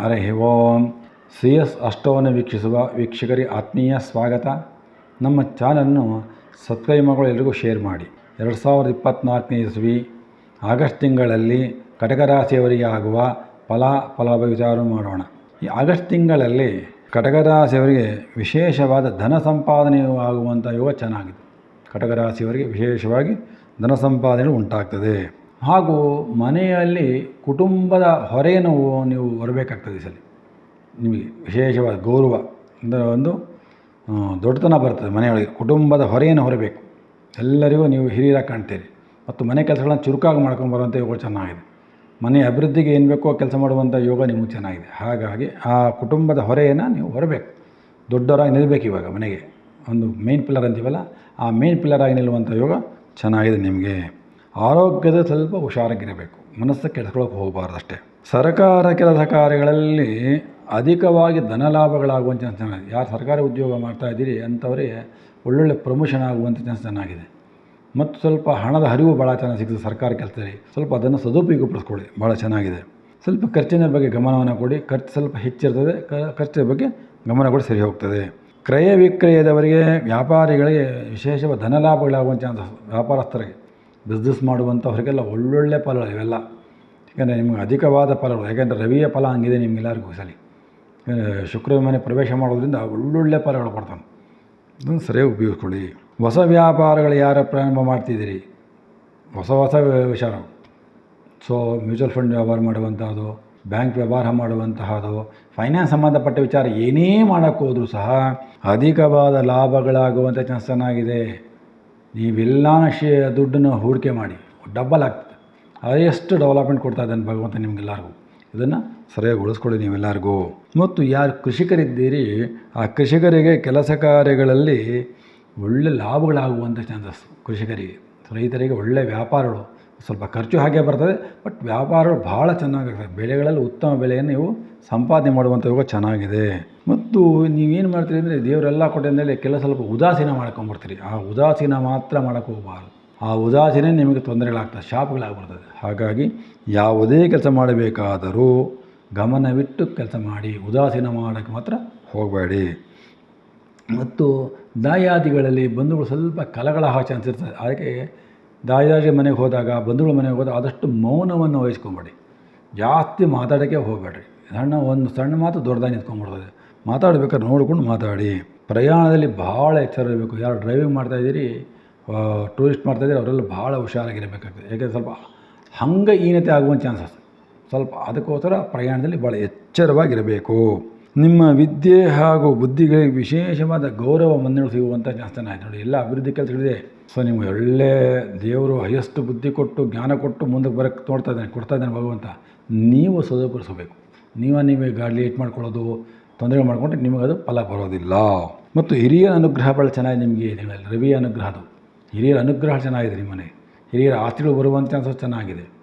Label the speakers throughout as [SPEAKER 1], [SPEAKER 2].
[SPEAKER 1] ಹರೇ ಓಂ. C S ಅಷ್ಟವನ್ನು ವೀಕ್ಷಿಸುವ ವೀಕ್ಷಕರಿಗೆ ಆತ್ಮೀಯ ಸ್ವಾಗತ. ನಮ್ಮ ಚಾನಲನ್ನು ಸಬ್ಸ್ಕ್ರೈಬ್ ಮಗಳು ಎಲ್ರಿಗೂ ಶೇರ್ ಮಾಡಿ. ಎರಡು ಸಾವಿರದ ಇಪ್ಪತ್ತ್ನಾಲ್ಕನೇ ಇಸ್ವಿ, ಆಗಸ್ಟ್ ತಿಂಗಳಲ್ಲಿ ಕಟಕರಾಶಿಯವರಿಗೆ ಆಗುವ ಫಲ, ಫಲಾಭ ವಿಚಾರ ಮಾಡೋಣ. ಈ ಆಗಸ್ಟ್ ತಿಂಗಳಲ್ಲಿ ಕಟಕರಾಶಿಯವರಿಗೆ ವಿಶೇಷವಾದ ಧನ ಸಂಪಾದನೆಯು ಆಗುವಂಥ ಯೋಗ ಚೆನ್ನಾಗಿದೆ ಕಟಕರಾಶಿಯವರಿಗೆ ವಿಶೇಷವಾಗಿ ಧನ ಸಂಪಾದನೆ ಉಂಟಾಗ್ತದೆ. ಹಾಗೂ ಮನೆಯಲ್ಲಿ ಕುಟುಂಬದ ಹೊರೆಯನ್ನು ನೀವು ಹೊರಬೇಕಾಗ್ತದೆ ಸಲ. ನಿಮಗೆ ವಿಶೇಷವಾದ ಗೌರವ ಅಂದರೆ ಒಂದು ದೊಡ್ಡತನ ಬರ್ತದೆ ಮನೆಯೊಳಗೆ. ಕುಟುಂಬದ ಹೊರೆಯನ್ನು ಹೊರಬೇಕು. ಎಲ್ಲರಿಗೂ ನೀವು ಹಿರಿಯರಾಗಿ ಕಾಣ್ತೀರಿ. ಮತ್ತು ಮನೆ ಕೆಲಸಗಳನ್ನು ಚುರುಕಾಗಿ ಮಾಡ್ಕೊಂಡು ಬರುವಂಥ ಯೋಗ ಚೆನ್ನಾಗಿದೆ. ಮನೆ ಅಭಿವೃದ್ಧಿಗೆ ಏನು ಬೇಕೋ ಕೆಲಸ ಮಾಡುವಂಥ ಯೋಗ ನಿಮಗೆ ಚೆನ್ನಾಗಿದೆ. ಹಾಗಾಗಿ ಆ ಕುಟುಂಬದ ಹೊರೆಯನ್ನು ನೀವು ಹೊರಬೇಕು. ದೊಡ್ಡವರಾಗಿ ನಿಲ್ಲಬೇಕು ಇವಾಗ ಮನೆಗೆ. ಒಂದು ಮೇನ್ ಪಿಲ್ಲರ್ ಅಂತೀವಲ್ಲ, ಆ ಮೇನ್ ಪಿಲ್ಲರಾಗಿ ನಿಲ್ಲುವಂಥ ಯೋಗ ಚೆನ್ನಾಗಿದೆ ನಿಮಗೆ. ಆರೋಗ್ಯದ ಸ್ವಲ್ಪ ಹುಷಾರಾಗಿರಬೇಕು. ಮನಸ್ಸು ಕೆಡ್ಸ್ಕೊಳ್ಳೋಕೆ ಹೋಗಬಾರ್ದು ಅಷ್ಟೇ ಸರ್ಕಾರ ಕೆಲಸ ಕಾರ್ಯಗಳಲ್ಲಿ ಅಧಿಕವಾಗಿ ಧನ ಲಾಭಗಳಾಗುವಂಥ ಚೆನ್ನಾಗಿದೆ ಯಾರು ಸರ್ಕಾರಿ ಉದ್ಯೋಗ ಮಾಡ್ತಾ ಇದ್ದೀರಿ ಅಂಥವರಿಗೆ ಒಳ್ಳೊಳ್ಳೆ ಪ್ರಮೋಷನ್ ಆಗುವಂಥ ಚಾನ್ಸ್ ಚೆನ್ನಾಗಿದೆ ಮತ್ತು ಸ್ವಲ್ಪ ಹಣದ ಹರಿವು ಭಾಳ ಚೆನ್ನಾಗಿ ಸಿಗ್ತದೆ ಸರ್ಕಾರ ಕೆಲಸದಲ್ಲಿ. ಸ್ವಲ್ಪ ಅದನ್ನು ಸದುಪಯೋಗಪಡಿಸ್ಕೊಳ್ಳಿ ಭಾಳ ಚೆನ್ನಾಗಿದೆ. ಸ್ವಲ್ಪ ಖರ್ಚಿನ ಬಗ್ಗೆ ಗಮನವನ್ನು ಕೊಡಿ. ಖರ್ಚು ಸ್ವಲ್ಪ ಹೆಚ್ಚಿರ್ತದೆ. ಖರ್ಚಿನ ಬಗ್ಗೆ ಗಮನ ಕೂಡ, ಸರಿ ಹೋಗ್ತದೆ. ಕ್ರಯ ವಿಕ್ರಯದವರಿಗೆ ವ್ಯಾಪಾರಿಗಳಿಗೆ ವಿಶೇಷವಾಗಿ ಧನ ಲಾಭಗಳಾಗುವಂಥ ಚಾನ್ಸಸ್ ವ್ಯಾಪಾರಸ್ಥರಿಗೆ. ಬಿಸ್ನೆಸ್ ಮಾಡುವಂಥವ್ರಿಗೆಲ್ಲ ಒಳ್ಳೊಳ್ಳೆ ಫಲಗಳು ಇವೆಲ್ಲ. ಯಾಕಂದರೆ ನಿಮಗೆ ಅಧಿಕವಾದ ಫಲಗಳು, ಯಾಕೆಂದರೆ ರವಿಯ ಫಲ ಹಂಗಿದೆ ನಿಮಗೆಲ್ಲರಿಗೂ ಸಲಿ. ಶುಕ್ರ ಮನೆ ಪ್ರವೇಶ ಮಾಡೋದ್ರಿಂದ ಒಳ್ಳೊಳ್ಳೆ ಫಲಗಳು ಕೊಡ್ತಾನೆ. ಅದನ್ನು ಸರಿಯಾಗಿ ಉಪಯೋಗಿಸ್ಕೊಳ್ಳಿ. ಹೊಸ ವ್ಯಾಪಾರಗಳು ಯಾರು ಪ್ರಾರಂಭ ಮಾಡ್ತಿದ್ದೀರಿ? ಹೊಸ ಹೊಸ ವಿಚಾರ. ಸೊ ಮ್ಯೂಚುವಲ್ ಫಂಡ್ ವ್ಯವಹಾರ ಮಾಡುವಂತಹದ್ದು ಬ್ಯಾಂಕ್ ವ್ಯವಹಾರ ಮಾಡುವಂತಹದ್ದು ಫೈನಾನ್ಸ್ ಸಂಬಂಧಪಟ್ಟ ವಿಚಾರ ಏನೇ ಮಾಡೋಕ್ಕೋದ್ರೂ ಸಹ ಅಧಿಕವಾದ ಲಾಭಗಳಾಗುವಂಥ ಚಾನ್ಸ್ ಚೆನ್ನಾಗಿದೆ. ನೀವೆಲ್ಲ ಶೇ, ದುಡ್ಡನ್ನು ಹೂಡಿಕೆ ಮಾಡಿ ಡಬ್ಬಲ್ ಆಗ್ತದೆ. ಹೈಯೆಸ್ಟ್ ಡೆವಲಪ್ಮೆಂಟ್ ಕೊಡ್ತಾ ಇದ್ದಾನೆ ಭಗವಂತ ನಿಮಗೆಲ್ಲರಿಗೂ. ಇದನ್ನು ಸರಿಯಾಗಿ ಉಳಿಸ್ಕೊಳ್ಳಿ ನೀವೆಲ್ಲರಿಗೂ. ಮತ್ತು ಯಾರು ಕೃಷಿಕರಿದ್ದೀರಿ, ಆ ಕೃಷಿಕರಿಗೆ ಕೆಲಸ ಕಾರ್ಯಗಳಲ್ಲಿ ಒಳ್ಳೆ ಲಾಭಗಳಾಗುವಂಥ ಚಾನ್ಸಸ್ ಕೃಷಿಕರಿಗೆ. ರೈತರಿಗೆ ಒಳ್ಳೆಯ ವ್ಯಾಪಾರಗಳು ಸ್ವಲ್ಪ ಖರ್ಚು ಹಾಗೆ ಬರ್ತದೆ ಬಟ್ ವ್ಯಾಪಾರಗಳು ಭಾಳ ಚೆನ್ನಾಗಿರ್ತದೆ ಬೆಳೆಗಳಲ್ಲಿ ಉತ್ತಮ ಬೆಲೆಯನ್ನು ನೀವು ಸಂಪಾದನೆ ಮಾಡುವಂಥ ಯೋಗ ಚೆನ್ನಾಗಿದೆ. ಮತ್ತು ನೀವೇನು ಮಾಡ್ತೀರಿ ಅಂದರೆ ದೇವರೆಲ್ಲ ಕೊಟ್ಟಿದ್ಮೇಲೆ ಕೆಲವು ಸ್ವಲ್ಪ ಉದಾಸೀನ ಮಾಡ್ಕೊಂಬರ್ತೀರಿ ಆ ಉದಾಸೀನ ಮಾತ್ರ ಮಾಡೋಕ್ಕೆ ಹೋಗಬಾರ್ದು. ಆ ಉದಾಸೀನ ನಿಮಗೆ ತೊಂದರೆಗಳಾಗ್ತದೆ, ಶಾಪ್ಗಳಾಗ್ಬಿಡ್ತದೆ. ಹಾಗಾಗಿ ಯಾವುದೇ ಕೆಲಸ ಮಾಡಬೇಕಾದರೂ ಗಮನವಿಟ್ಟು ಕೆಲಸ ಮಾಡಿ, ಉದಾಸೀನ ಮಾಡೋಕ್ಕೆ ಮಾತ್ರ ಹೋಗಬೇಡಿ. ಮತ್ತು ದಾಯಾದಿಗಳಲ್ಲಿ ಬಂಧುಗಳು ಸ್ವಲ್ಪ ಕಲಗಳ ಚಾನ್ಸ್ ಇರ್ತದೆ. ಅದಕ್ಕೆ ದಾಯಾದಿ ಮನೆಗೆ ಹೋದಾಗ ಬಂಧುಗಳ ಮನೆಗೆ ಹೋದಾಗ ಆದಷ್ಟು ಮೌನವನ್ನು ವಹಿಸ್ಕೊಂಬೇಡಿ. ಜಾಸ್ತಿ ಮಾತಾಡೋಕ್ಕೆ ಹೋಗಬೇಡ್ರಿ. ಸಣ್ಣ ಒಂದು ಸಣ್ಣ ಮಾತು ದೊಡ್ಡದಾಗಿ ನಿಂತ್ಕೊಂಡ್ಬಿಡ್ತದೆ. ಮಾತಾಡ್ಬೇಕಾದ್ರೆ ನೋಡ್ಕೊಂಡು ಮಾತಾಡಿ. ಪ್ರಯಾಣದಲ್ಲಿ ಭಾಳ ಎಚ್ಚರ ಇರಬೇಕು. ಯಾರು ಡ್ರೈವಿಂಗ್ ಮಾಡ್ತಾಯಿದ್ದೀರಿ ಟೂರಿಸ್ಟ್ ಮಾಡ್ತಾಯಿದ್ದೀರಿ ಅವರೆಲ್ಲ ಭಾಳ ಹುಷಾರಾಗಿರಬೇಕಾಗ್ತದೆ. ಯಾಕೆಂದರೆ ಸ್ವಲ್ಪ ಹಂಗೆ ಈನತೆ ಆಗುವಂಥ ಚಾನ್ಸಸ್. ಸ್ವಲ್ಪ ಅದಕ್ಕೋಸ್ಕರ ಪ್ರಯಾಣದಲ್ಲಿ ಭಾಳ ಎಚ್ಚರವಾಗಿರಬೇಕು. ನಿಮ್ಮ ವಿದ್ಯೆ ಹಾಗೂ ಬುದ್ಧಿಗಳಿಗೆ ವಿಶೇಷವಾದ ಗೌರವ ಮನ್ನಣೆ ಸಿಗುವಂಥ ಚಾನ್ಸ್ ಚೆನ್ನಾಗಿದೆ ನೋಡಿ, ಎಲ್ಲ ಅಭಿವೃದ್ಧಿ ಕೆಲಸಗಳಿದೆ. ಸೊ ನಿಮಗೆ ಒಳ್ಳೆ ದೇವರು ಹೈಯೆಸ್ಟ್ ಬುದ್ಧಿ ಕೊಟ್ಟು, ಜ್ಞಾನ ಕೊಟ್ಟು ಮುಂದಕ್ಕೆ ಬರೋಕ್ಕೆ ನೋಡ್ತಾ ಇದ್ದಾನೆ, ಕೊಡ್ತಾ ಇದ್ದಾನೆ ಭಗವಂತ. ನೀವು ಸದುಪಡಿಸಬೇಕು ನೀವೇ ನೀವೇ ಗಾಡಿ ಲೇಟ್ ಮಾಡ್ಕೊಳ್ಳೋದು, ತೊಂದರೆ ಮಾಡಿಕೊಂಡ್ರೆ ಅದು ಫಲ ಬರೋದಿಲ್ಲ. ಮತ್ತು ಹಿರಿಯರ ಅನುಗ್ರಹ ಭಾಳ ಚೆನ್ನಾಗಿದೆ ನಿಮಗೆ ರವಿಯ ಅನುಗ್ರಹ ಅದು. ಹಿರಿಯರ ಅನುಗ್ರಹ ಚೆನ್ನಾಗಿದೆ ನಿಮ್ಮನೆ. ಹಿರಿಯರ ಆಸ್ತಿಗಳು ಬರುವಂಥ ಚಾನ್ಸಸ್ ಚೆನ್ನಾಗಿದೆ.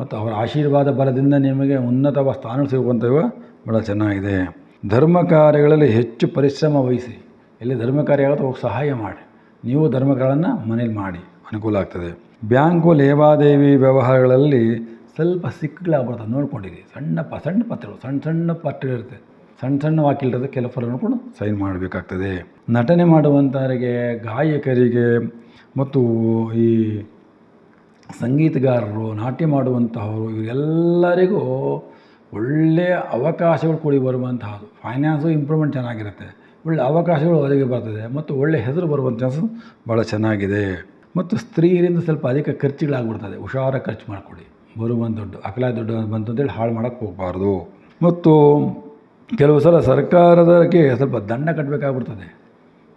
[SPEAKER 1] ಮತ್ತು ಅವರ ಆಶೀರ್ವಾದ ಬಲದಿಂದ ನಿಮಗೆ ಉನ್ನತವಾದ ಸ್ಥಾನ ಸಿಗುವಂಥವು ಭಾಳ ಚೆನ್ನಾಗಿದೆ. ಧರ್ಮ ಕಾರ್ಯಗಳಲ್ಲಿ ಹೆಚ್ಚು ಪರಿಶ್ರಮ ವಹಿಸಿ. ಎಲ್ಲಿ ಧರ್ಮ ಕಾರ್ಯ ಆಗುತ್ತೆ ಹೋಗಿ ಸಹಾಯ ಮಾಡಿ. ನೀವು ಧರ್ಮಗಳನ್ನು ಮನೇಲಿ ಮಾಡಿ. ಅನುಕೂಲ ಆಗ್ತದೆ. ಬ್ಯಾಂಕು ಲೇವಾದೇವಿ ವ್ಯವಹಾರಗಳಲ್ಲಿ ಸ್ವಲ್ಪ ಸಿಕ್ಕುಗಳಾಗ್ಬರ್ತದೆ ನೋಡ್ಕೊಂಡಿರಿ. ಸಣ್ಣ ಪ, ಸಣ್ಣ ಪತ್ರಗಳು, ಸಣ್ಣ ಸಣ್ಣ ಪತ್ರ ಇರುತ್ತೆ. ಸಣ್ಣ ಸಣ್ಣ ವಾಕಿಲ್ರದ್ದು ಕೆಲವು ಫಲ ನೋಡ್ಕೊಂಡು ಸೈನ್ ಮಾಡಬೇಕಾಗ್ತದೆ. ನಟನೆ ಮಾಡುವಂಥವರಿಗೆ ಗಾಯಕರಿಗೆ ಮತ್ತು ಈ ಸಂಗೀತಗಾರರು, ನಾಟ್ಯ ಮಾಡುವಂತಹವರು, ಇವರೆಲ್ಲರಿಗೂ ಒಳ್ಳೆಯ ಅವಕಾಶಗಳು ಕೂಡಿ ಬರುವಂತಹದ್ದು ಫೈನಾನ್ಸು ಇಂಪ್ರೂವ್ಮೆಂಟ್ ಚೆನ್ನಾಗಿರುತ್ತೆ. ಒಳ್ಳೆ ಅವಕಾಶಗಳು ಒದಗಿ ಬರ್ತದೆ. ಮತ್ತು ಒಳ್ಳೆಯ ಹೆಸರು ಬರುವಂಥ ಚಾನ್ಸು ಭಾಳ ಚೆನ್ನಾಗಿದೆ. ಮತ್ತು ಸ್ತ್ರೀಯರಿಂದ ಸ್ವಲ್ಪ ಅಧಿಕ ಖರ್ಚುಗಳಾಗ್ಬಿಡ್ತದೆ. ಹುಷಾರಾಗಿ ಖರ್ಚು ಮಾಡಿಕೊಡಿ. ಬರುವಂಥ ದುಡ್ಡು, ಅಕಲ ದುಡ್ಡು ಬಂತು ಅಂತೇಳಿ ಹಾಳು ಮಾಡೋಕ್ಕೆ ಹೋಗಬಾರ್ದು. ಮತ್ತು ಕೆಲವು ಸಲ ಸರ್ಕಾರದಕ್ಕೆ ಸ್ವಲ್ಪ ದಂಡ ಕಟ್ಟಬೇಕಾಗ್ಬಿಡ್ತದೆ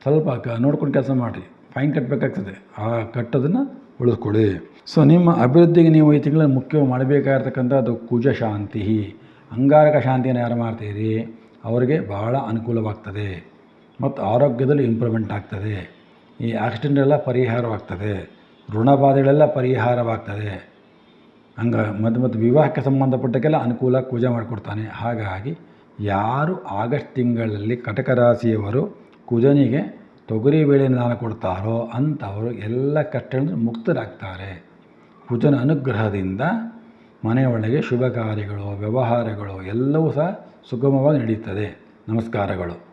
[SPEAKER 1] ಸ್ವಲ್ಪ ನೋಡ್ಕೊಂಡು ಕೆಲಸ ಮಾಡಿ ಫೈನ್ ಕಟ್ಟಬೇಕಾಗ್ತದೆ ಆ ಕಟ್ಟೋದನ್ನು ಉಳಿಸ್ಕೊಳ್ಳಿ ಸೊ ನಿಮ್ಮ ಅಭಿವೃದ್ಧಿಗೆ ನೀವು ಈ ತಿಂಗಳಲ್ಲಿ ಮುಖ್ಯವಾಗಿ ಮಾಡಬೇಕಾಗಿರ್ತಕ್ಕಂಥದ್ದು ಕುಜ ಶಾಂತಿ. ಅಂಗಾರಕ ಶಾಂತಿಯನ್ನು ಯಾರು ಮಾಡ್ತೀರಿ ಅವರಿಗೆ ಭಾಳ ಅನುಕೂಲವಾಗ್ತದೆ. ಮತ್ತು ಆರೋಗ್ಯದಲ್ಲಿ ಇಂಪ್ರೂವ್ಮೆಂಟ್ ಆಗ್ತದೆ. ಈ ಆಕ್ಸಿಡೆಂಟ್ ಎಲ್ಲ ಪರಿಹಾರವಾಗ್ತದೆ. ಋಣಬಾಧೆಗಳೆಲ್ಲ ಪರಿಹಾರವಾಗ್ತದೆ. ಹಂಗ ಮತ್ತು ಮತ್ತು ವಿವಾಹಕ್ಕೆ ಸಂಬಂಧಪಟ್ಟಕ್ಕೆಲ್ಲ ಅನುಕೂಲ ಪೂಜೆ ಮಾಡಿಕೊಡ್ತಾನೆ. ಹಾಗಾಗಿ ಯಾರು ಆಗಸ್ಟ್ ತಿಂಗಳಲ್ಲಿ ಕಟಕ ರಾಶಿಯವರು ಕುಜನಿಗೆ ತೊಗರಿ ಬೇಳೆಯನ್ನು ದಾನ ಕೊಡ್ತಾರೋ ಅಂಥವರು ಎಲ್ಲ ಕಷ್ಟಗಳಿಂದ ಮುಕ್ತರಾಗ್ತಾರೆ. ಕುಜನ ಅನುಗ್ರಹದಿಂದ ಮನೆಯೊಳಗೆ ಶುಭ ಕಾರ್ಯಗಳು, ವ್ಯವಹಾರಗಳು ಎಲ್ಲವೂ ಸಹ ಸುಗಮವಾಗಿ ನಡೀತದೆ. ನಮಸ್ಕಾರಗಳು.